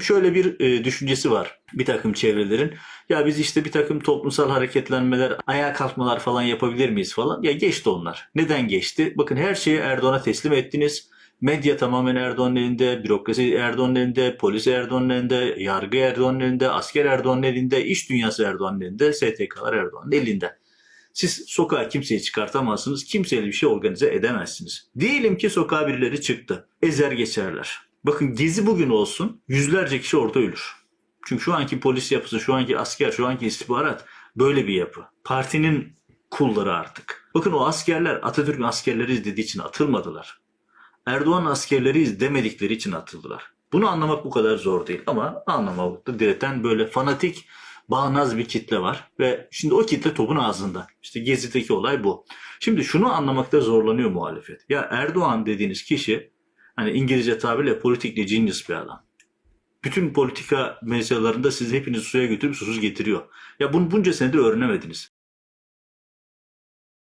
Şöyle bir e, düşüncesi var bir takım çevrelerin. Ya biz işte bir takım toplumsal hareketlenmeler, ayağa kalkmalar falan yapabilir miyiz falan. Ya geçti onlar. Neden geçti? Bakın her şeyi Erdoğan'a teslim ettiniz. Medya tamamen Erdoğan'ın elinde, bürokrasi Erdoğan'ın elinde, polis Erdoğan'ın elinde, yargı Erdoğan'ın elinde, asker Erdoğan'ın elinde, iş dünyası Erdoğan'ın elinde, STK'lar Erdoğan'ın elinde. Siz sokağa kimseyi çıkartamazsınız, kimseyle bir şey organize edemezsiniz. Diyelim ki sokağa birileri çıktı, ezer geçerler. Bakın gezi bugün olsun, yüzlerce kişi orada ölür. Çünkü şu anki polis yapısı, şu anki asker, şu anki istihbarat böyle bir yapı. Partinin kulları artık. Bakın o askerler Atatürk'ün askerleriyiz dediği için atılmadılar. Erdoğan askerleriyiz demedikleri için atıldılar. Bunu anlamak bu kadar zor değil ama anlamakta direten böyle fanatik bağnaz bir kitle var ve şimdi o kitle topun ağzında. İşte Gezi'deki olay bu. Şimdi şunu anlamakta zorlanıyor muhalefet. Ya Erdoğan dediğiniz kişi hani İngilizce tabirle politikli genius bir adam. Bütün politika mevzularında sizi hepiniz suya götürüp susuz getiriyor. Ya bunu bunca senedir öğrenemediniz.